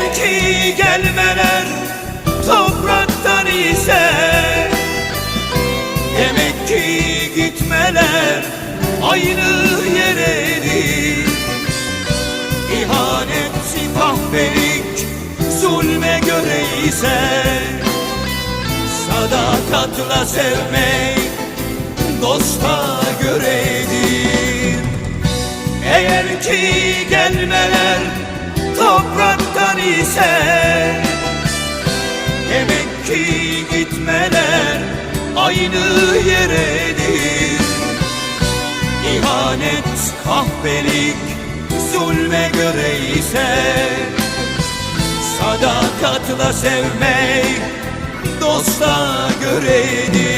Eğer ki gelmeler topraktan ise. Demek ki gitmeler aynı yeredir İhanet, kahpelik, zulme göre ise. Sadakatla sevmek dosta göredir. Eğer ki gelmeler ise Demek ki gitmeler aynı yeredir. İhanet, kahpelik, zulme göre ise Sadakatla sevmek dosta göredir